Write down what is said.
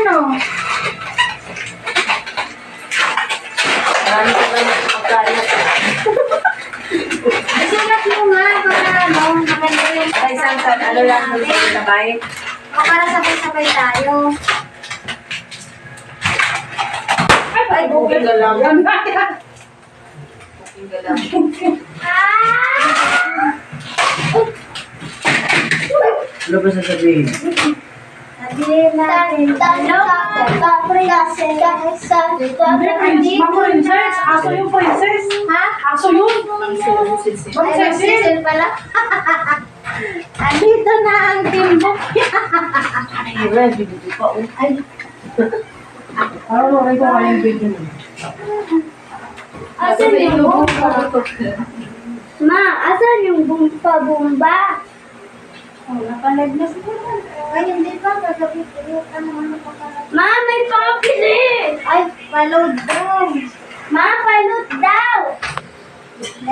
ano? Marami ko lang magkano. Isulat mo nga para ano, maganda yung... Ay, isang sa ano lang, sabay. O para sabay-sabay tayo. Ay, booking ka lang. Booking ka lang. Ano ba sasabihin? Sabihin natin, hello Mga princess, aso yung princess. Ha? Aso yun. Magsisil pala. Andito na ang timbok. Ay, pa. oh. Ay, Ano, okay ko kaya yung video mo. asan yung bumba? Ma, asan yung bumba-bumba? Oh, napalag na siguro. Ay, hindi pa. Gagabi. Ano, ano pa pala? Ma, may pakapili! Ay, paload daw. Ma, paload daw!